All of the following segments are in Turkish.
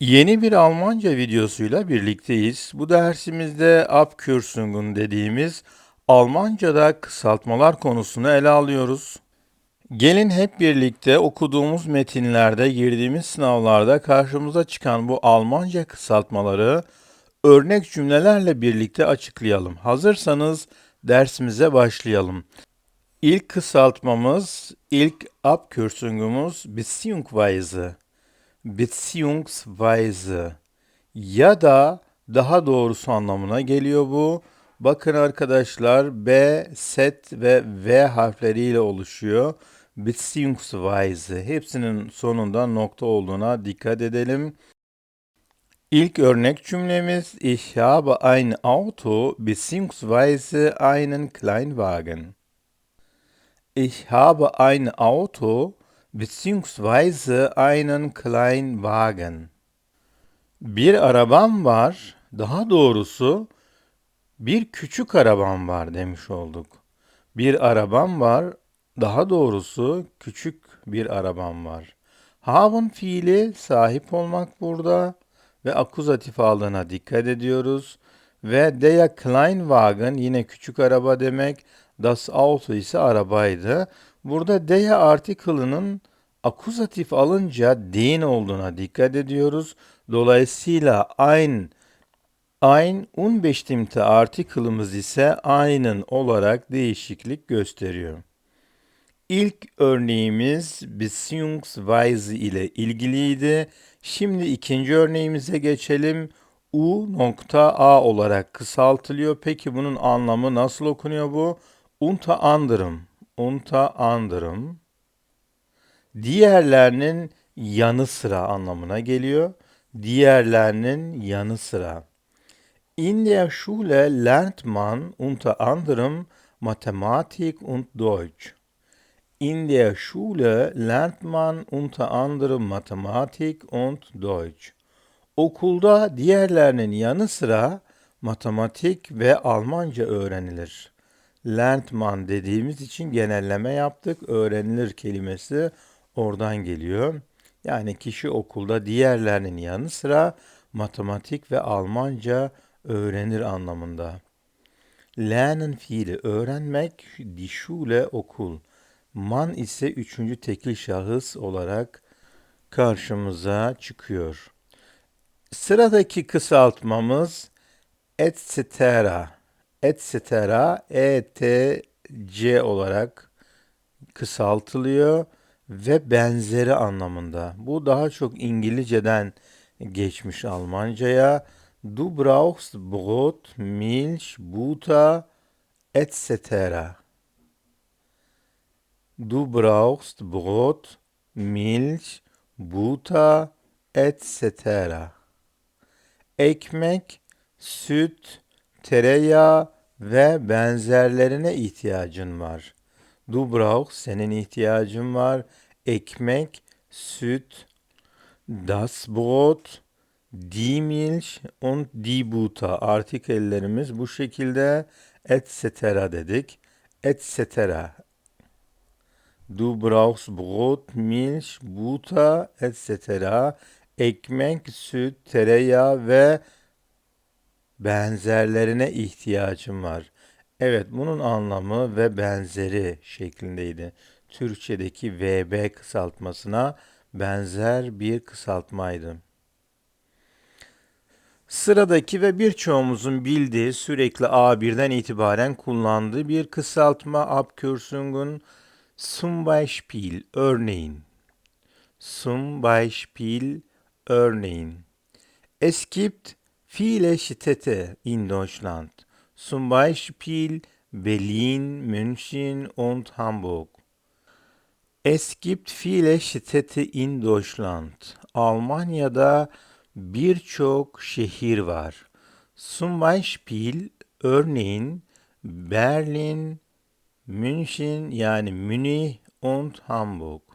Yeni bir Almanca videosuyla birlikteyiz. Bu dersimizde Abkürzungen dediğimiz Almanca'da kısaltmalar konusunu ele alıyoruz. Gelin hep birlikte okuduğumuz metinlerde, girdiğimiz sınavlarda karşımıza çıkan bu Almanca kısaltmaları örnek cümlelerle birlikte açıklayalım. Hazırsanız dersimize başlayalım. İlk kısaltmamız, ilk Abkürzungumuz beziehungsweise beziehungsweise ya da daha doğrusu anlamına geliyor bu. Bakın arkadaşlar B, set ve V harfleriyle oluşuyor. Beziehungsweise hepsinin sonunda nokta olduğuna dikkat edelim. İlk örnek cümlemiz Ich habe ein Auto beziehungsweise einen Kleinwagen. Ich habe ein Auto beziehungsweise einen Kleinwagen. Bir arabam var, daha doğrusu bir küçük arabam var demiş olduk. Bir arabam var, daha doğrusu küçük bir arabam var. Haben fiili sahip olmak burada ve akuzatif aldığına dikkat ediyoruz. Ve der Kleinwagen yine küçük araba demek. Das Auto ise arabaydı. Burada der article'ının akuzatif alınca den olduğuna dikkat ediyoruz. Dolayısıyla ein ein unbestimmte article'ımız ise aynen olarak değişiklik gösteriyor. İlk örneğimiz beziehungsweise ile ilgiliydi. Şimdi ikinci örneğimize geçelim. U nokta A olarak kısaltılıyor. Peki bunun anlamı nasıl okunuyor bu? Unter anderem. Unter anderem. Diğerlerinin yanı sıra anlamına geliyor. Diğerlerinin yanı sıra. In der Schule lernt man unter anderem Mathematik und Deutsch. In der Schule lernt man unter anderem Mathematik und Deutsch. Okulda diğerlerinin yanı sıra matematik ve Almanca öğrenilir. Lernt man dediğimiz için genelleme yaptık. Öğrenilir kelimesi oradan geliyor. Yani kişi okulda diğerlerinin yanı sıra matematik ve Almanca öğrenir anlamında. Lernen fiili öğrenmek, die Schule okul. Man ise üçüncü tekil şahıs olarak karşımıza çıkıyor. Sıradaki kısaltmamız etc. etc. etc olarak kısaltılıyor ve benzeri anlamında. Bu daha çok İngilizceden geçmiş Almancaya. Du brauchst Brot, Milch, Butter, etc. Du brauchst Brot, Milch, Butter, etc. Ekmek, süt, tereyağı ve benzerlerine ihtiyacın var. Du brauchst senin ihtiyacın var. Ekmek, süt, das Brot, die Milch und die Butter. Artikellerimiz bu şekilde etc. dedik. Etc. Du brauchst Brot, Milch, Butter, etc. Ekmek, süt, tereyağı ve benzerlerine ihtiyacım var. Evet, bunun anlamı ve benzeri şeklindeydi. Türkçedeki VB kısaltmasına benzer bir kısaltmaydı. Sıradaki ve birçoğumuzun bildiği sürekli A1'den itibaren kullandığı bir kısaltma Abkürzungen zum Beispiel örneğin. Zum Beispiel örneğin. Es gibt viele Städte in Deutschland. Zum Beispiel Berlin, München und Hamburg. Es gibt viele Städte in Deutschland. Almanya'da birçok şehir var. Zum Beispiel örneğin Berlin, München yani Münih und Hamburg.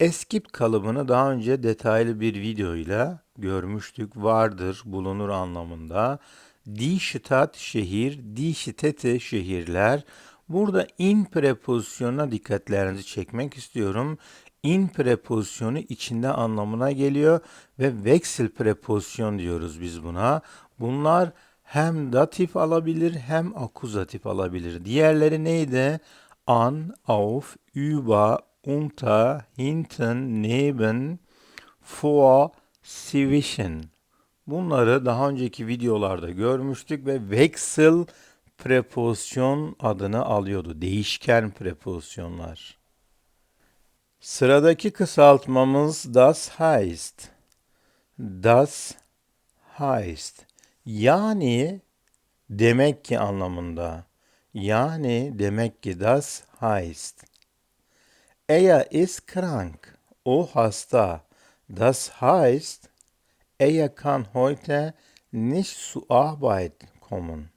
Es gibt kalıbını daha önce detaylı bir videoyla görmüştük. Vardır, bulunur anlamında. Die Stadt şehir, die Städte şehirler. Burada in prepozisyonuna dikkatlerinizi çekmek istiyorum. in prepozisyonu içinde anlamına geliyor ve wechsel preposisyon diyoruz biz buna. Bunlar hem datif alabilir hem akuzatif alabilir. Diğerleri neydi? An, auf, über, unter, hinten, neben, vor, zwischen. Bunları daha önceki videolarda görmüştük ve wechsel prepozisyon adını alıyordu. Değişken prepozisyonlar. Sıradaki kısaltmamız das heißt. Das heißt. Yani demek ki anlamında. Yani demek ki das heißt. Er ist krank. O hasta. Das heißt, er kann heute nicht zur Arbeit kommen.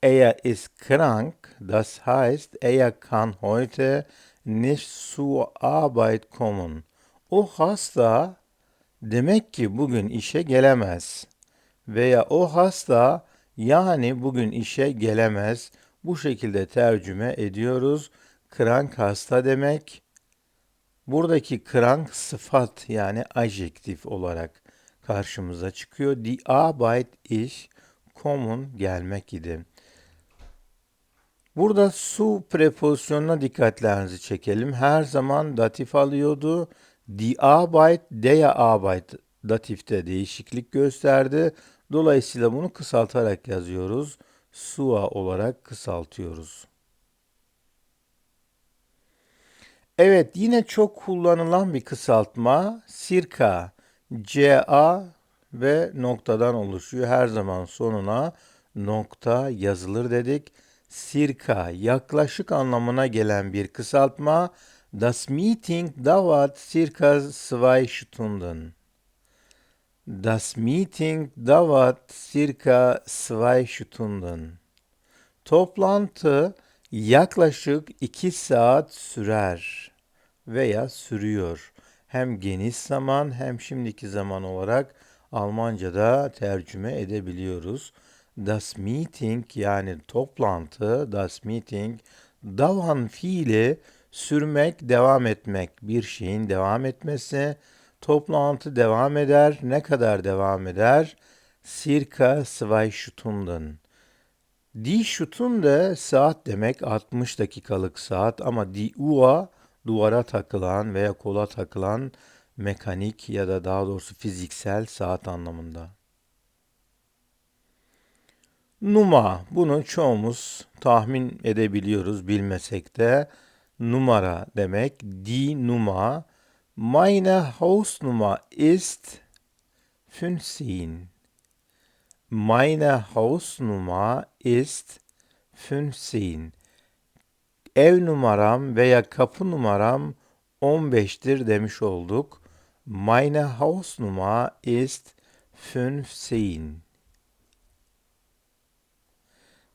Er ist krank, das heißt, er kann heute nicht zur Arbeit kommen. O hasta demek ki bugün işe gelemez. Veya o hasta yani bugün işe gelemez. Bu şekilde tercüme ediyoruz. Krank hasta demek. Buradaki krank sıfat yani adjektif olarak karşımıza çıkıyor. Die Arbeit iş, kommen gelmek idi. Burada su prepozisyonuna dikkatlerinizi çekelim. Her zaman datif alıyordu. Die Arbeit, der Arbeit datifte değişiklik gösterdi. Dolayısıyla bunu kısaltarak yazıyoruz. Sua olarak kısaltıyoruz. Evet yine çok kullanılan bir kısaltma sirka. CA ve noktadan oluşuyor. Her zaman sonuna nokta yazılır dedik. Sirka yaklaşık anlamına gelen bir kısaltma. Das Meeting dauert circa zwei Stunden. Das Meeting dauert circa zwei Stunden. Toplantı yaklaşık iki saat sürer veya sürüyor. Hem geniş zaman hem şimdiki zaman olarak Almanca'da tercüme edebiliyoruz. Das Meeting yani toplantı, das Meeting, davan fiili sürmek, devam etmek, bir şeyin devam etmesi, toplantı devam eder, ne kadar devam eder? Circa zwei Stunden. Die Stunde saat demek 60 dakikalık saat ama die Uhr duvara takılan veya kola takılan mekanik ya da daha doğrusu fiziksel saat anlamında. Numa, bunu çoğumuz tahmin edebiliyoruz bilmesek de numara demek. Die Nummer, meine Hausnummer ist 15. Meine Hausnummer ist 15. Ev numaram veya kapı numaram 15'tir demiş olduk. Meine Hausnummer ist 15.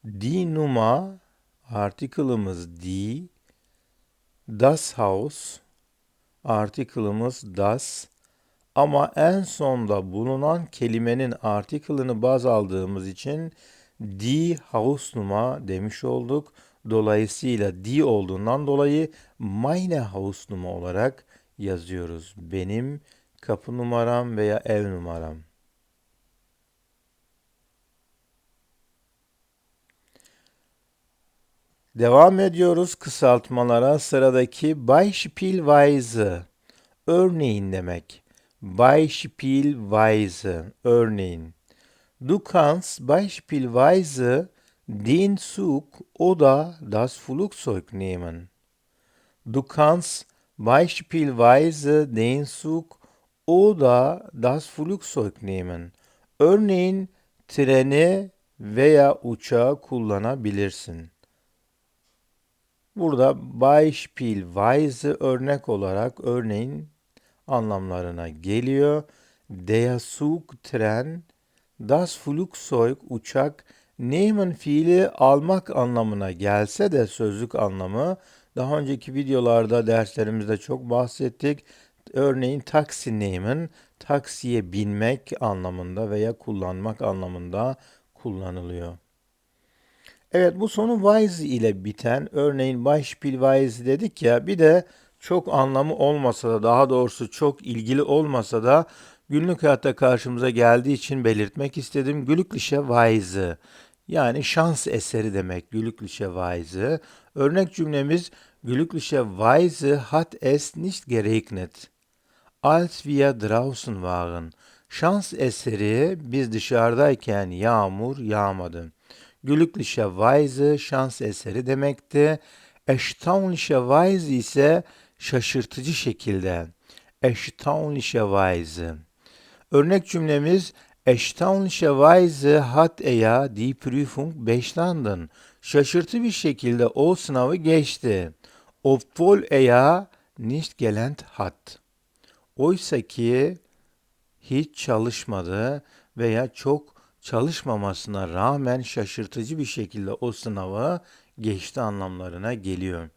Die Nummer article'ımız die, das Haus article'ımız das ama en sonda bulunan kelimenin article'ını baz aldığımız için die Hausnummer demiş olduk. Dolayısıyla die olduğundan dolayı meine Hausnummer olarak yazıyoruz. Benim kapı numaram veya ev numaram. Devam ediyoruz kısaltmalara. Sıradaki Beispielweise. Örneğin demek. Beispielweise. Örneğin. Du kannst beispielsweise den Zug oder das Flugzeug nehmen. Du kannst beispielsweise den Zug oder das Flugzeug nehmen. Örneğin treni veya uçağı kullanabilirsin. Burada Beispielweise örnek olarak örneğin anlamlarına geliyor. Der Zug tren, das Flugzeug uçak, nehmen fiili almak anlamına gelse de sözlük anlamı daha önceki videolarda derslerimizde çok bahsettik. Örneğin taksi nehmen taksiye binmek anlamında veya kullanmak anlamında kullanılıyor. Evet bu sonu wise ile biten örneğin Beispielweise dedik ya bir de çok anlamı olmasa da daha doğrusu çok ilgili olmasa da günlük hayatta karşımıza geldiği için belirtmek istedim. Glückliche Weise yani şans eseri demek Glückliche Weise. Örnek cümlemiz Glückliche Weise hat es nicht geregnet. Als wir draußen waren. Şans eseri biz dışarıdayken yağmur yağmadı. Glückliche Weise şans eseri demekti. Erstaunliche Weise ise şaşırtıcı şekilde. Erstaunliche Weise. Örnek cümlemiz Erstaunliche Weise hat er die Prüfung bestanden. Şaşırtı bir şekilde o sınavı geçti. Obwohl er nicht gelernt hat. Oysa ki hiç çalışmadı veya çok çalışmamasına rağmen şaşırtıcı bir şekilde o sınavı geçti anlamlarına geliyor.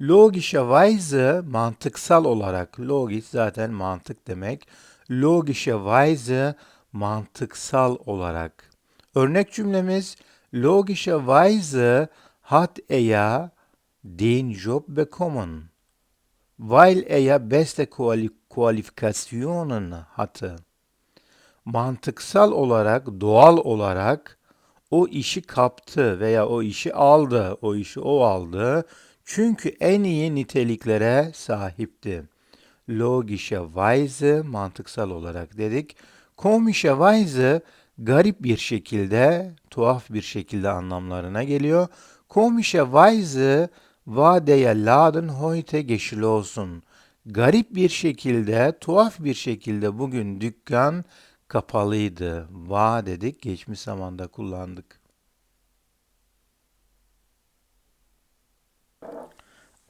Logischerweise mantıksal olarak, logis zaten mantık demek. Logischerweise mantıksal olarak. Örnek cümlemiz Logischerweise hat er den Job bekommen, weil er beste Qualifikationen hatte. Mantıksal olarak, doğal olarak o işi kaptı veya o işi aldı, o işi o aldı. Çünkü en iyi niteliklere sahipti. Logischerweise mantıksal olarak dedik. Komischerweise garip bir şekilde, tuhaf bir şekilde anlamlarına geliyor. Komischerweise war der Laden heute geschlossen. Garip bir şekilde, tuhaf bir şekilde bugün dükkan kapalıydı. Va dedik, geçmiş zamanda kullandık.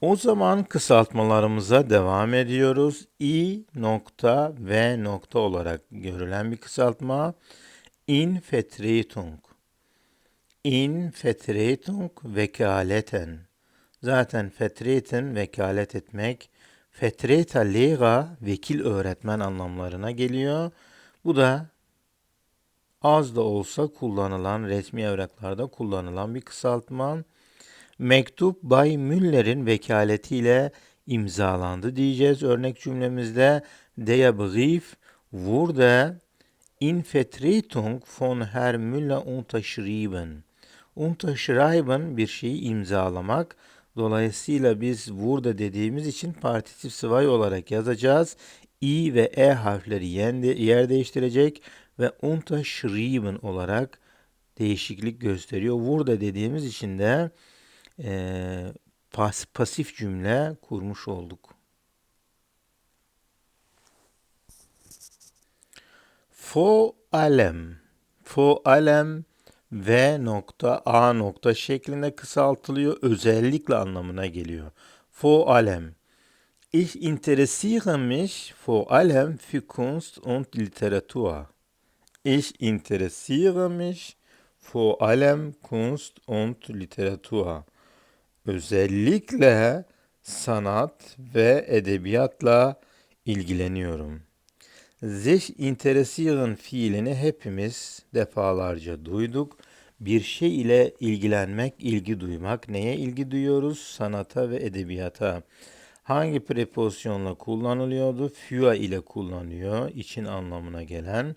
O zaman kısaltmalarımıza devam ediyoruz. I nokta V nokta olarak görülen bir kısaltma. Infetretung. Infetretung vekaleten. Zaten fetreten vekalet etmek. Fetreta lega vekil öğretmen anlamlarına geliyor. Bu da az da olsa kullanılan, resmi evraklarda kullanılan bir kısaltma. Mektup Bay Müller'in vekaletiyle imzalandı diyeceğiz. Örnek cümlemizde Der Brief wurde in Vertretung von Herr Müller unterschrieben. Unterschreiben bir şeyi imzalamak. Dolayısıyla biz wurde dediğimiz için partitif sıvay olarak yazacağız. i ve e harfleri yer değiştirecek ve unterschrieben olarak değişiklik gösteriyor. Wurde dediğimiz için de e, pas, pasif cümle kurmuş olduk. Fo alem. Fo alem V nokta A nokta şeklinde kısaltılıyor. Özellikle anlamına geliyor. Fo alem. Ich interessiere mich vor allem für Kunst und Literatur. Ich interessiere mich vor allem Kunst und Literatur. Özellikle sanat ve edebiyatla ilgileniyorum. Sich interessieren fiilini hepimiz defalarca duyduk. Bir şey ile ilgilenmek, ilgi duymak. Neye ilgi duyuyoruz? Sanata ve edebiyata. Hangi prepozisyonla kullanılıyordu? Für ile kullanıyor. için anlamına gelen.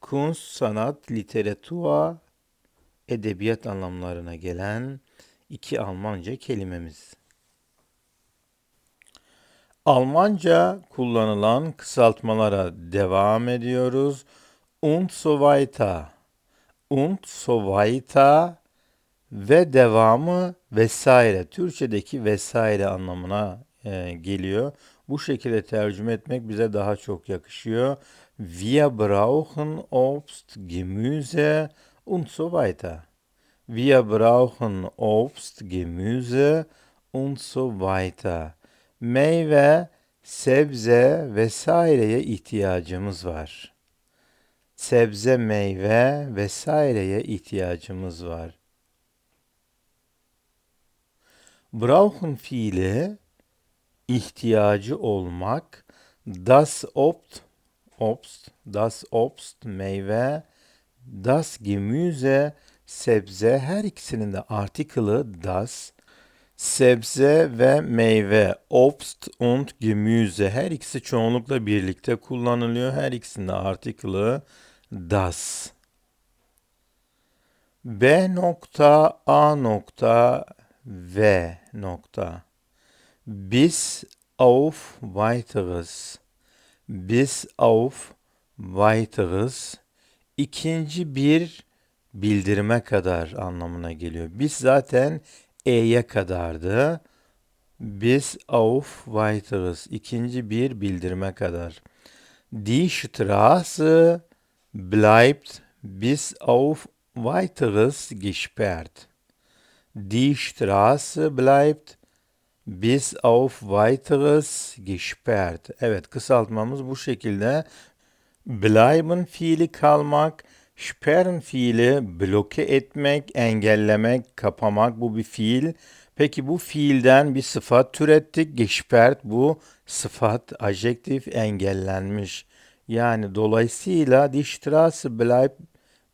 Kunst, sanat, literatura, edebiyat anlamlarına gelen iki Almanca kelimemiz. Almanca kullanılan kısaltmalara devam ediyoruz. Und so weiter. Und so weiter ve devamı vesaire. Türkçedeki vesaire anlamına e, geliyor. Bu şekilde tercüme etmek bize daha çok yakışıyor. Wir brauchen Obst, Gemüse und so weiter. Wir brauchen Obst, Gemüse und so weiter. Meyve, sebze vesaireye ihtiyacımız var. Sebze, meyve vesaireye ihtiyacımız var. Brauchen fiili ihtiyacı olmak, das Obst, Obst, das Obst meyve, das Gemüse sebze her ikisinin de artikılı das. Sebze ve meyve, Obst und Gemüse her ikisi çoğunlukla birlikte kullanılıyor. Her ikisinde artikılı das. B nokta A nokta V nokta. Bis auf weiteres. Bis auf weiteres. İkinci bir bildirime kadar anlamına geliyor. Bis zaten E'ye kadardı. Bis auf weiteres. İkinci bir bildirime kadar. Die Straße bleibt bis auf weiteres gesperrt. Die Straße bleibt bis auf weiteres gesperrt. Evet kısaltmamız bu şekilde. Bleiben fiili kalmak, sperren fiili bloke etmek, engellemek, kapamak bu bir fiil. Peki bu fiilden bir sıfat türettik. Gesperrt bu sıfat, adjektif engellenmiş. Yani dolayısıyla die Straße bleibt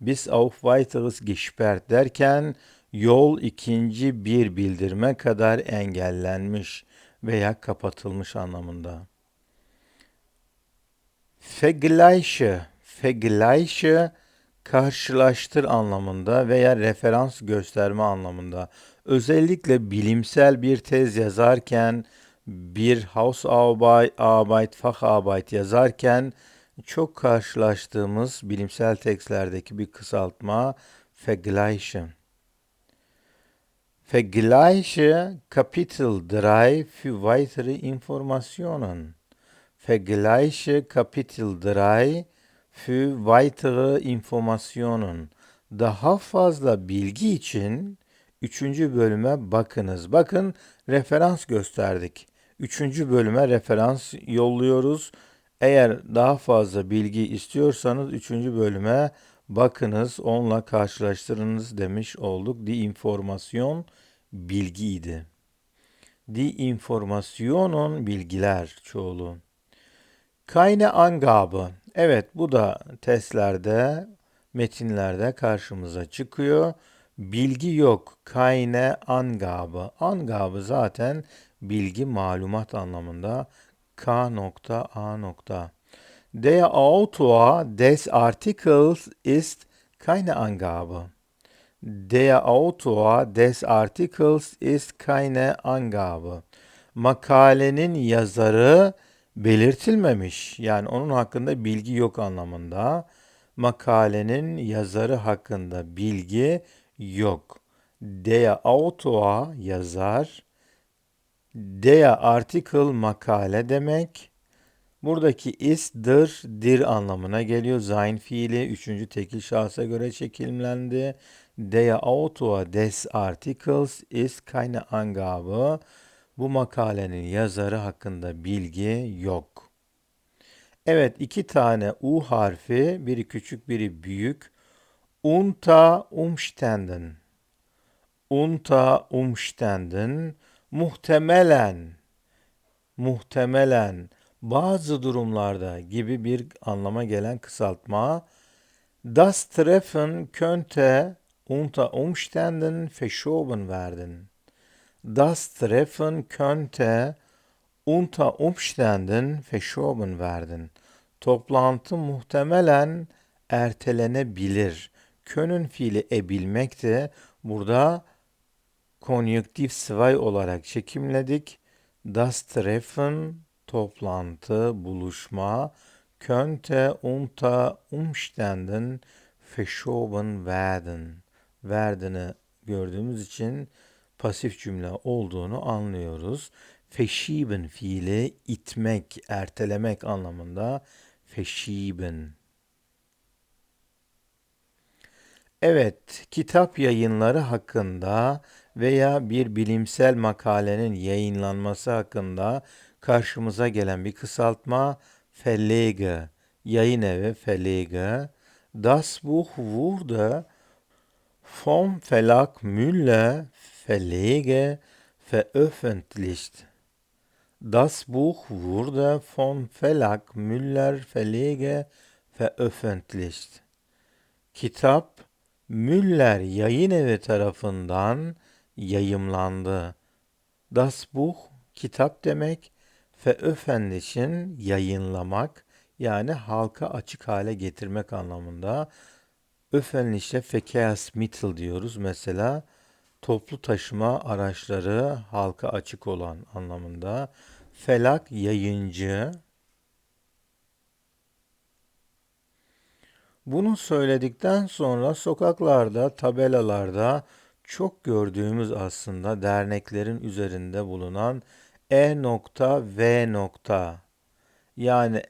bis auf weiteres gesperrt derken yol ikinci bir bildirme kadar engellenmiş veya kapatılmış anlamında. Vergleiche, vergleiche karşılaştır anlamında veya referans gösterme anlamında. Özellikle bilimsel bir tez yazarken, bir Hausarbeit, Arbeit, Facharbeit yazarken çok karşılaştığımız bilimsel tekstlerdeki bir kısaltma Vergleiche. Vergleiche Kapitel 3 für weitere Informationen. Vergleiche Kapitel 3 für weitere Informationen. Daha fazla bilgi için üçüncü bölüme bakınız. Bakın referans gösterdik. Üçüncü bölüme referans yolluyoruz. Eğer daha fazla bilgi istiyorsanız üçüncü bölüme bakınız, onunla karşılaştırınız demiş olduk. Die Information bilgiydi. Die Informationen bilgiler çoğulu. Keine Angabe. Evet bu da testlerde, metinlerde karşımıza çıkıyor. Bilgi yok. Keine Angabe. Angabe zaten bilgi, malumat anlamında. K nokta A nokta. Der Autor des Artikels ist keine Angabe. Der Autor des Artikels ist keine Angabe. Makalenin yazarı belirtilmemiş. Yani onun hakkında bilgi yok anlamında. Makalenin yazarı hakkında bilgi yok. Der Autor yazar. Der Artikel makale demek. Buradaki is'dır, dir anlamına geliyor. Sein fiili üçüncü tekil şahsa göre çekimlendi. Der Autor des Artikels ist keine Angabe. Bu makalenin yazarı hakkında bilgi yok. Evet iki tane U harfi, biri küçük biri büyük. Unter Umständen. Unter Umständen muhtemelen muhtemelen bazı durumlarda gibi bir anlama gelen kısaltma Das Treffen könnte unter Umständen verschoben werden. Das Treffen könnte unter Umständen verschoben werden. Toplantı muhtemelen ertelenebilir. Könün fiili ebilmek de burada konjüktif sıvay olarak çekimledik. Das Treffen toplantı, buluşma könnte unter Umständen verschoben werden. Werden'i gördüğümüz için pasif cümle olduğunu anlıyoruz. Feşiben fiili itmek, ertelemek anlamında feşiben. Evet, kitap yayınları hakkında veya bir bilimsel makalenin yayınlanması hakkında karşımıza gelen bir kısaltma Verlage, yayın evi Verlage. Das Buch wurde vom Verlag Müller Verlage veröffentlicht. Das Buch wurde vom Verlag Müller Verlage veröffentlicht. Kitap Müller Yayın Evi tarafından yayımlandı. Das Buch kitap demek. Veröffentlichen yayınlamak yani halka açık hale getirmek anlamında. Öffentliche Verkehrsmittel diyoruz mesela. Toplu taşıma araçları halka açık olan anlamında. Felak yayıncı. Bunu söyledikten sonra sokaklarda, tabelalarda çok gördüğümüz aslında derneklerin üzerinde bulunan E nokta V nokta yani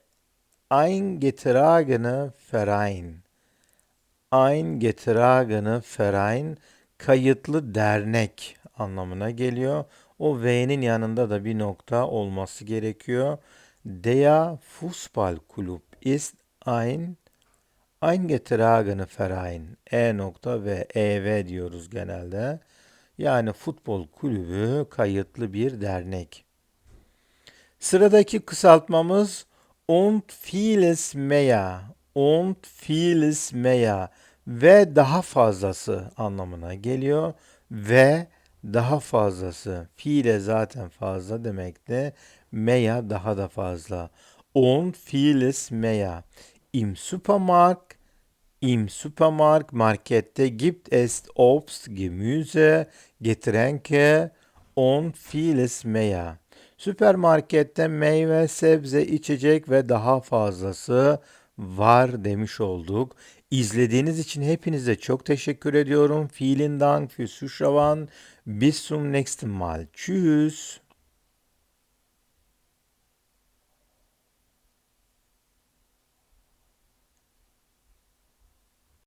Eingetragene Verein Eingetragene Verein kayıtlı dernek anlamına geliyor. O V'nin yanında da bir nokta olması gerekiyor. Der Fußballklub ist ein eingetragene Verein. E nokta ve EV diyoruz genelde. Yani futbol kulübü kayıtlı bir dernek. Sıradaki kısaltmamız und vieles mehr. Und vieles mehr ve daha fazlası anlamına geliyor ve daha fazlası. Fiile zaten fazla demekti. Mehr daha da fazla. Und vieles mehr. Im Supermarkt Im Supermarkt markette gibt es Obst, Gemüse, Getränke und vieles mehr. Süpermarkette meyve, sebze, içecek ve daha fazlası var demiş olduk. İzlediğiniz için hepinize çok teşekkür ediyorum. Vielen Dank fürs Zuschauen. Bis zum nächsten Mal. Tschüss.